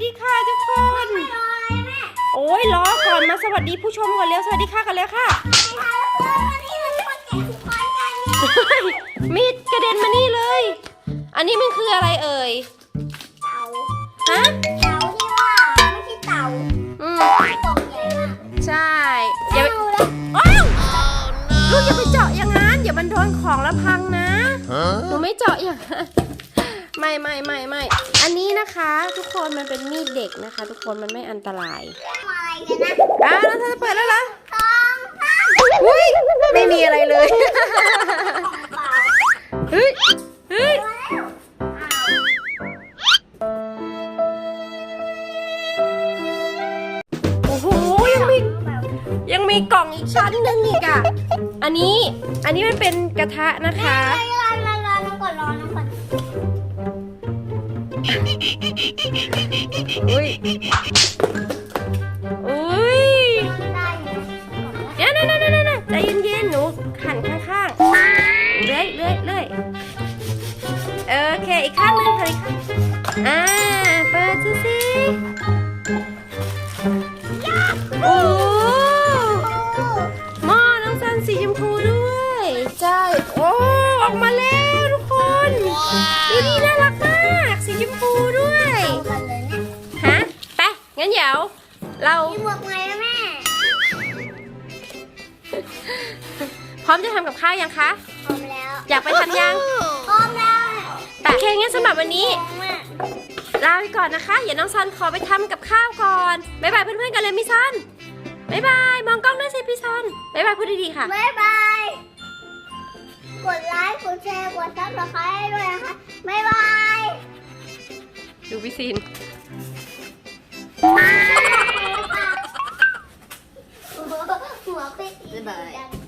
ดีค่ะทุกคน โอ้ยรอก่อนมาสวัสดีผู้ชมก่อนเร็วสวัสดีค่ะกันแล้วค่ะ มีดกระเด็นมานี่เลย อันนี้มันคืออะไรเอ่ย ฮะ อืมใช่อย่าไปอ้าวลูกอย่าไปเจาะอย่างนั้นเดี๋ยวมันโดนของแล้วพังนะ หนูไม่เจาะอย่างนั้น ไม่ไม่ไม่ไม่อันนี้นะคะ ทุกคนมันเป็นมีดเด็กนะคะ ทุกคนมันไม่อันตรายอะแล้วเธอจะเปิดแล้วเหรออุ้ยไม่มีอะไรเลยเฮ้ยเฮ้ยโอ้โหยังมียังมีกล่องอีกชั้นหนึงอีกอะ อันนี้อันนี้มันเป็นกระทะนะคะอุ้ อุ้ย อุ้ยเดี๋ยวนะนะนะนะใจเย็นๆ หนูหันข้างๆ เรื่อยเรื่อยเรื่อยโอเค อีกข้างหนึ่งค่ะอีกข้าง อ่า เปิดซิ ยวเราพร้อมจะทำกับข้าวยังคะอยากไปทำยังแต่โอเคงั้นสำหรับวันนี้ ลาไปก่อนนะคะเดี๋ยวน้องซันขอไปทำกับข้าวก่อนบ๊ายบายเพื่อนๆกันเลยมิซันบ๊ายบายมองกล้องด้วยสิพี่ซันบ๊ายบายพูดดีๆค่ะบ๊ายบายกดไลค์กดแชร์กดซับสไครต์ด้วยนะคะบ๊ายบายดูพี่ซิน 拜拜